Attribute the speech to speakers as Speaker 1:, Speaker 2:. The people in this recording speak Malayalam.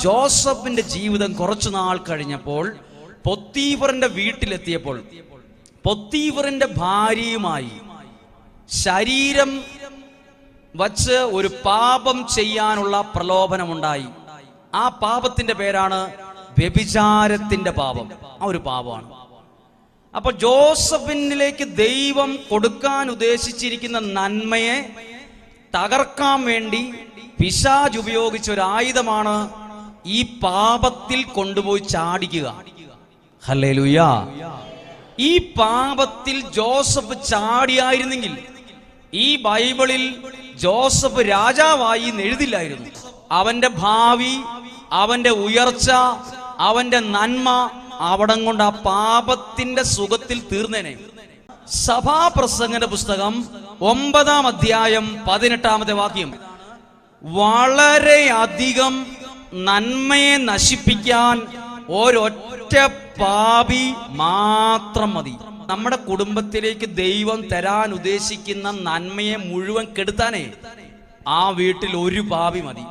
Speaker 1: ജോസഫിന്റെ ജീവിതം കുറച്ചു നാൾ കഴിഞ്ഞപ്പോൾ പൊത്തീവറിന്റെ വീട്ടിലെത്തിയപ്പോൾ പൊത്തീവറിന്റെ ഭാര്യയുമായി ശരീരം വച്ച് ഒരു പാപം ചെയ്യാനുള്ള പ്രലോഭനമുണ്ടായി. ആ പാപത്തിന്റെ പേരാണ് വ്യഭിചാരത്തിന്റെ പാപം. ആ ഒരു പാപമാണ്. അപ്പൊ ജോസഫിനിലേക്ക് ദൈവം കൊടുക്കാൻ ഉദ്ദേശിച്ചിരിക്കുന്ന നന്മയെ തകർക്കാൻ വേണ്ടി പിശാജ് ഉപയോഗിച്ച ഒരു ആയുധമാണ് ഈ പാപത്തിൽ കൊണ്ടുപോയി ചാടിക്കുക. ഹല്ലേലൂയ. ഈ പാപത്തിൽ ജോസഫ് ചാടിയായിരുന്നെങ്കിൽ ഈ ബൈബിളിൽ ജോസഫ് രാജാവായി എഴുതില്ലായിരുന്നു. അവന്റെ ഭാവി അവന്റെ ഉയർച്ച അവന്റെ നന്മ അവിടം കൊണ്ട് ആ പാപത്തിന്റെ സുഖത്തിൽ തീർന്നേനെ. സഭാപ്രസംഗന്റെ പുസ്തകം ഒമ്പതാം അധ്യായം പതിനെട്ടാമത്തെ വാക്യം. വളരെയധികം നന്മയെ നശിപ്പിക്കാൻ ഒരൊറ്റ പാപി മാത്രം മതി. നമ്മുടെ കുടുംബത്തിലേക്ക് ദൈവം തരാൻ ഉദ്ദേശിക്കുന്ന നന്മയെ മുഴുവൻ കെടുത്താനേ ആ വീട്ടിൽ ഒരു പാപി മതി.